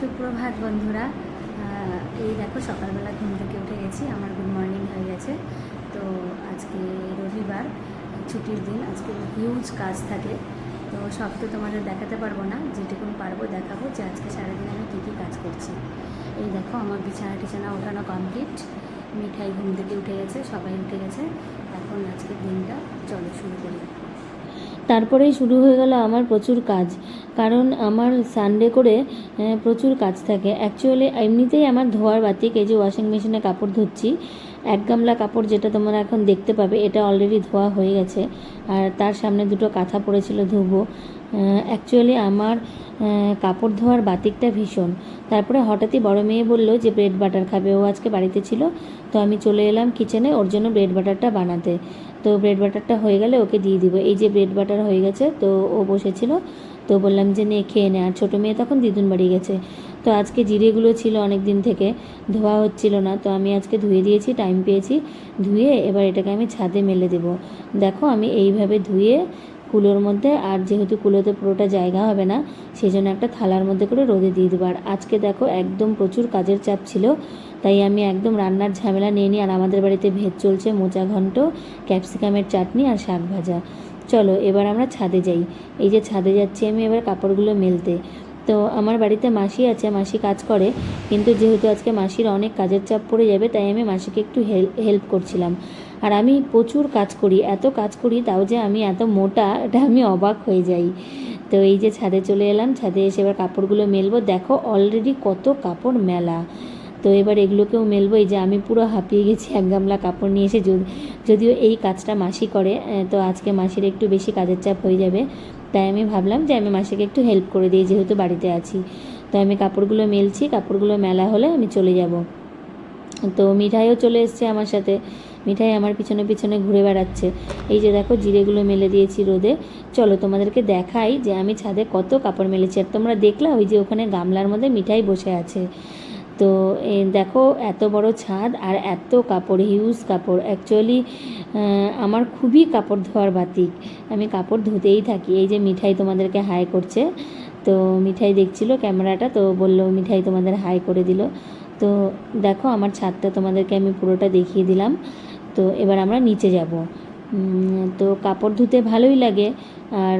সুপ্রভাত বন্ধুরা। এই দেখো, সকালবেলা ঘুম থেকে উঠে গেছি, আমার গুড মর্নিং হয়ে গেছে। তো আজকে রবিবার, ছুটির দিন, আজকে হিউজ কাজ থাকে। তো সব তো তোমাদের দেখাতে পারব না, যেটুকুন পারব দেখাবো যে আজকে সারাদিন আমি কী কী কাজ করছি। এই দেখো, আমার বিছানা টিছানা ওঠানো কমপ্লিট মিঠাই ঘুম থেকে উঠে গেছে, সবাই উঠে গেছে। এখন আজকের দিনটা চলো শুরু করি। তারপরেই শুরু হয়ে গেল আমার প্রচুর কাজ। কারণ আমার সানডে করে প্রচুর কাজ থাকে। অ্যাকচুয়ালি এমনিতেই আমার ধোয়ার বাতিক এই যে ওয়াশিং মেশিনে কাপড় ধুচ্ছি, এক গামলা কাপড় যেটা তোমরা এখন দেখতে পাবে, এটা অলরেডি ধোয়া হয়ে গেছে। আর তার সামনে দুটো কাঁথা পড়েছিল ধুবো। অ্যাকচুয়ালি আমার কাপড় ধোয়ার বাতিকটা ভীষণ। তারপরে হঠাৎই বড় মেয়ে বলল যে ব্রেড বাটার খাবে। ও আজকে বাড়িতে ছিল, তো আমি চলে এলাম কিচেনে ওর জন্য ব্রেড বাটারটা বানাতে। তো ব্রেড বাটারটা হয়ে গেলে ওকে দিয়ে দিব। এই যে ব্রেড বাটার হয়ে গেছে, তো ও বসেছিল। তো বললাম যে, নে, খেয়ে নে। আর ছোটো মেয়ে তখন দিদুন বাড়ি গেছে। তো আজকে জিরেগুলো ছিল অনেক দিন থেকে, ধোয়া হচ্ছিল না। তো আমি আজকে ধুয়ে দিয়েছি টাইম পেয়েছি। ধুয়ে এবার এটাকে আমি ছাদে মেলে দেব। দেখো, আমি এইভাবে ধুয়ে কুলোর মধ্যে, আর যেহেতু কুলোতে পুরোটা জায়গা হবে না সেই জন্য একটা থালার মধ্যে করে রোদে দিয়ে দেবো। আর আজকে দেখো, একদম প্রচুর কাজের চাপ ছিল। তাই আমি একদম রান্নার ঝামেলা নিয়ে নিই, আর আমাদের বাড়িতে ভেজ চলছে মোচা ঘন্ট, ক্যাপসিকামের চাটনি আর শাক ভাজা। চলো, এবার আমরা ছাদে যাই। এই যে ছাদে যাচ্ছি আমি এবার কাপড়গুলো মেলতে। তো আমার বাড়িতে মাসি আছে, মাসি কাজ করে, কিন্তু যেহেতু আজকে মাসির অনেক কাজের চাপ পড়ে যাবে, তাই আমি মাসিকে একটু হেল্প করছিলাম। আর আমি প্রচুর কাজ করি, এত কাজ করি, তাও যে আমি এত মোটা, এটা আমি অবাক হয়ে যাই। তো এই যে ছাদে চলে এলাম, ছাদে এসে এবার কাপড়গুলো মেলবো। দেখো অলরেডি কত কাপড় মেলা। তো এবার এগুলোকেও মেলবো এই যে আমি পুরো হাঁপিয়ে গেছি, এক গামলা কাপড় নিয়ে এসে যদি- যদিও এই কাজটা মাসি করে তো আজকে মাসির একটু বেশি কাজের চাপ হয়ে যাবে। তাই আমি ভাবলাম যে আমি মাসিকে একটু হেল্প করে দিই, যেহেতু বাড়িতে আছি। তো আমি কাপড়গুলো মেলছি, কাপড়গুলো মেলা হলে আমি চলে যাব। তো মিঠাইও চলে এসছে আমার সাথে। মিঠাই আমার পিছনে পিছনে ঘুরে বেড়াচ্ছে। এই যে দেখো জিরেগুলো মেলে দিয়েছি রোদে। চলো তোমাদেরকে দেখাই যে আমি ছাদে কত কাপড় মেলেছি। আর তোমরা দেখলা ওই যে ওখানে গামলার মধ্যে মিঠাই বসে আছে। তো দেখো এত বড় ছাদ আর এত কাপড় হিউজ কাপড়। অ্যাকচুয়ালি আমার খুবই কাপড় ধোয়ার বাতিক। আমি কাপড় ধুতেই থাকি। এই যে মিঠাই তোমাদেরকে হাই করছে। তো, মিঠাই দেখছিল ক্যামেরাটা, তো বলল মিঠাই তোমাদের হাই করে দিল। তো, দেখো আমার ছাদটা তোমাদেরকে আমি পুরোটা দেখিয়ে দিলাম। তো, এবার আমরা নিচে যাব। তো কাপড় ধুতে ভালোই লাগে। আর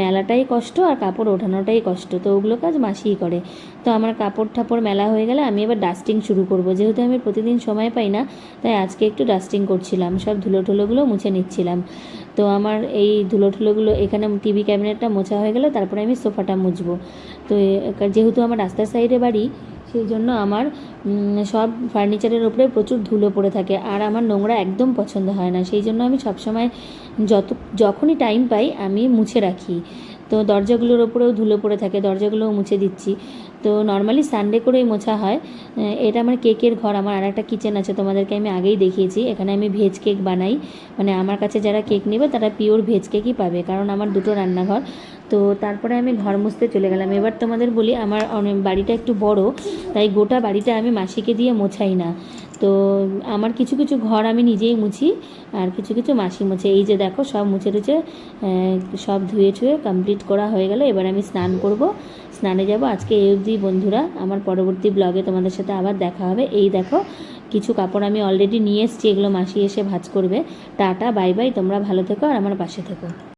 মেলাটাই কষ্ট আর কাপড় ওঠানোটাই কষ্ট। তো ওগুলো কাজ মাসিই করে। তো আমার কাপড় ঠাপড় মেলা হয়ে গেলে আমি এবার ডাস্টিং শুরু করব। যেহেতু আমি প্রতিদিন সময় পাই না, তাই আজকে একটু ডাস্টিং করছিলাম। সব ধুলো ঠুলোগুলো মুছে নিচ্ছিলাম। তো আমার এই ধুলো ঠুলোগুলো এখানে টিভি ক্যাবিনেটটা মোছা হয়ে গেলে, তারপরে আমি সোফাটা মুছবো। তো যেহেতু আমার রাস্তার সাইডে বাড়ি, সেই জন্য আমার সব ফার্নিচারের ওপরে প্রচুর ধুলো পড়ে থাকে আর আমার নোংরা একদম পছন্দ হয় না। সেই জন্য আমি সবসময় যত, যখনই টাইম পাই আমি মুছে রাখি। তো দরজাগুলোর ওপরেও ধুলো পড়ে থাকে, দরজাগুলোও মুছে দিচ্ছি। তো নর্মালি সানডে করেই মোছা হয়। এটা আমার কেকের ঘর, আমার আর একটা কিচেন আছে, তোমাদেরকে আমি আগেই দেখিয়েছি। এখানে আমি ভেজ কেক বানাই। মানে আমার কাছে যারা কেক নেবে, তারা পিওর ভেজ কেকই পাবে, কারণ আমার দুটো রান্নাঘর। তো তারপরে আমি ঘর মুছতে চলে গেলাম। এবার তোমাদের বলি, আমার বাড়িটা একটু বড়, তাই গোটা বাড়িটা আমি মাসিকে দিয়ে মোছাই না। তো আমার কিছু কিছু ঘর আমি নিজেই মুছি, আর কিছু কিছু মাসি মুছে। এই যে দেখো, সব মুছে টুছে সব ধুয়ে ছুয়ে কমপ্লিট করা হয়ে গেল। এবার আমি স্নান করব। স্নানে যাব। আজকে এই অবধি বন্ধুরা, আমার পরবর্তী ব্লগে তোমাদের সাথে আবার দেখা হবে। এই দেখো, কিছু কাপড় আমি অলরেডি নিয়ে এসেছি, এগুলো মাসি এসে ভাজ করবে। টাটা বাই বাই তোমরা ভালো থেকো আর আমার পাশে থেকো।